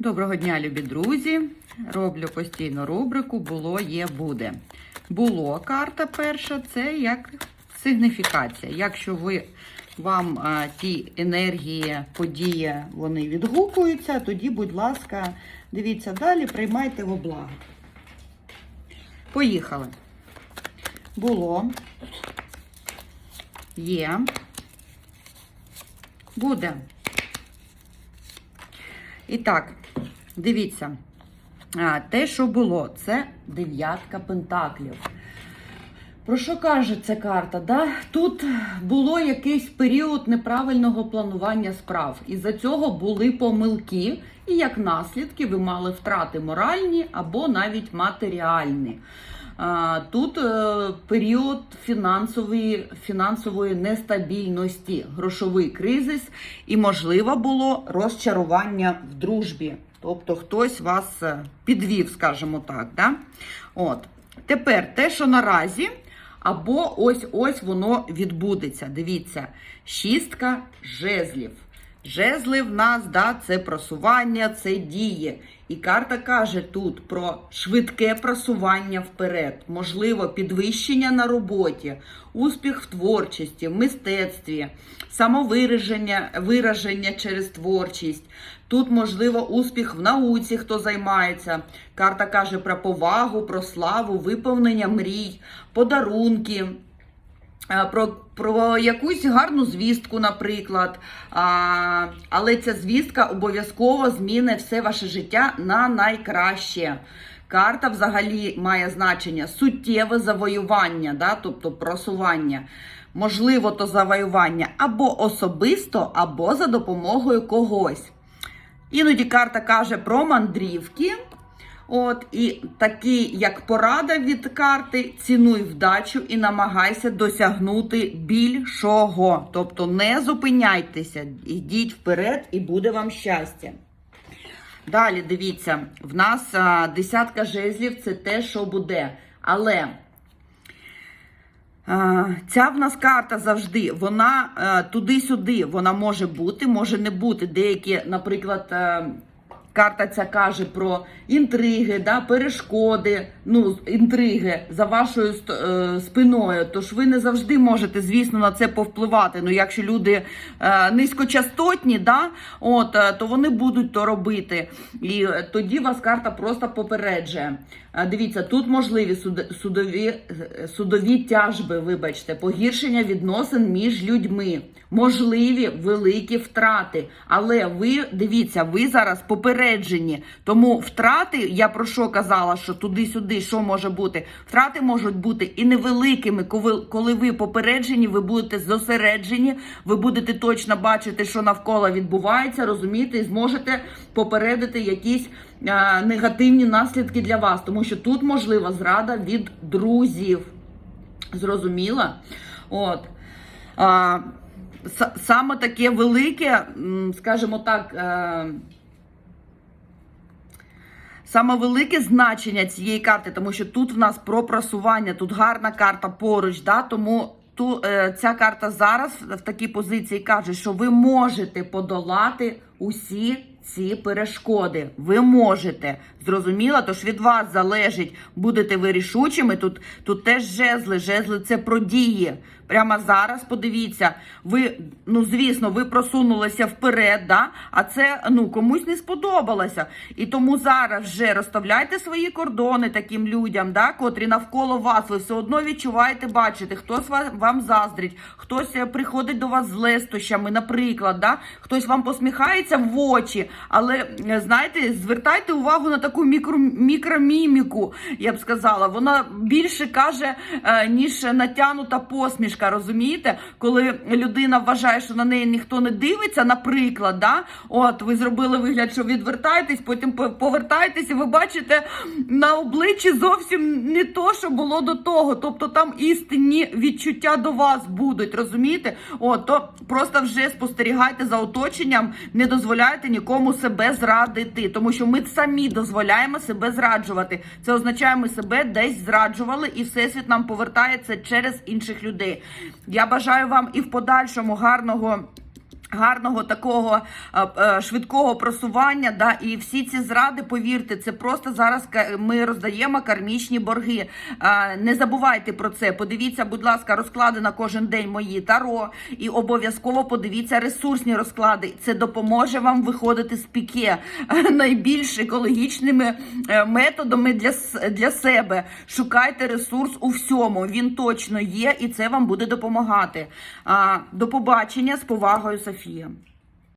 Доброго дня, любі друзі! Роблю постійно рубрику Було, є, буде. Було карта перша це як сигніфікація. Якщо ви вам а, ті енергії, події вони відгукуються, тоді, будь ласка, дивіться далі, приймайте в облагу. Поїхали. Було. Є. Буде. І так, дивіться, те, що було, це дев'ятка пентаклів. Про що каже ця карта? Да? Тут було якийсь період неправильного планування справ. Із-за цього були помилки, і як наслідки ви мали втрати моральні або навіть матеріальні. Тут е, період фінансової, фінансової нестабільності, грошовий кризис, і можливо було розчарування в дружбі. Тобто хтось вас е, підвів, скажімо так. Да? От. Тепер те, що наразі, або ось-ось воно відбудеться. Дивіться, шістка жезлів. Жезли в нас, да, це просування, це дії. І карта каже тут про швидке просування вперед, можливо, підвищення на роботі, успіх в творчості, в мистецтві, самовираження вираження через творчість. Тут, можливо, успіх в науці, хто займається. Карта каже про повагу, про славу, виповнення мрій, подарунки. Е, Про, про якусь гарну звістку, наприклад. А, але ця звістка обов'язково змінить все ваше життя на найкраще. Карта взагалі має значення суттєве завоювання, да? тобто просування. Можливо, то завоювання або особисто, або за допомогою когось. Іноді карта каже про мандрівки. От, і такий, як порада від карти, цінуй вдачу і намагайся досягнути більшого. Тобто не зупиняйтеся, йдіть вперед, і буде вам щастя. Далі дивіться, в нас а, десятка жезлів це те, що буде. Але а, ця в нас карта завжди, вона а, туди-сюди, вона може бути, може не бути. Деякі, наприклад, а, карта ця каже про інтриги, да, перешкоди, ну, інтриги за вашою е, спиною. Тож ви не завжди можете, звісно, на це повпливати. Ну, якщо люди е, низькочастотні, да, от, е, то вони будуть то робити. І тоді вас карта просто попереджує. Е, Дивіться, тут можливі суд- судові, судові тяжби, вибачте, погіршення відносин між людьми, можливі великі втрати. Але ви дивіться, ви зараз попереджені. Тому втрати, я про що казала, що туди-сюди, що може бути? Втрати можуть бути і невеликими, коли, ви попереджені, ви будете зосереджені, ви будете точно бачити, що навколо відбувається, розумієте, і зможете попередити якісь а, негативні наслідки для вас, тому що тут можлива зрада від друзів. Зрозуміла? От. Саме таке велике, скажімо так, е, Саме велике значення цієї карти, тому що тут в нас про просування, тут гарна карта поруч, да? тому ту, е, ця карта зараз в такій позиції каже, що ви можете подолати усі ці перешкоди. Ви можете. Зрозуміло? Тож від вас залежить, будете ви рішучими. Тут, тут теж жезли. Жезли це про дії. Прямо зараз подивіться, ви, ну звісно, ви просунулися вперед, да? а це ну комусь не сподобалося. І тому зараз вже розставляйте свої кордони таким людям, да? котрі навколо вас. Ви все одно відчуваєте, бачите, хтось ва- вам заздрить, хтось е, приходить до вас з лестощами, наприклад, да? хтось вам посміхається в очі, але е, знаєте, звертайте увагу на таку мікро, мікроміміку, я б сказала. Вона більше каже, е, ніж натянута посмішка. Розумієте, коли людина вважає, що на неї ніхто не дивиться, наприклад, да? от ви зробили вигляд, що відвертаєтесь, потім по- повертаєтесь, і ви бачите на обличчі зовсім не то, що було до того. Тобто там істинні відчуття до вас будуть, розумієте? От, то просто вже спостерігайте за оточенням, не дозволяйте нікому себе зрадити, тому що ми самі дозволяємо себе зраджувати. Це означає, ми себе десь зраджували, і всесвіт нам повертається через інших людей. Я бажаю вам і в подальшому гарного. Гарного такого е, е, швидкого просування, да, і всі ці зради, повірте, це просто зараз ми роздаємо кармічні борги. Е, Не забувайте про це. Подивіться, будь ласка, розклади на кожен день мої таро, і обов'язково подивіться ресурсні розклади. Це допоможе вам виходити з піке найбільш екологічними методами для, для себе. Шукайте ресурс у всьому. Він точно є, і це вам буде допомагати. До побачення з повагою, Софія. 4.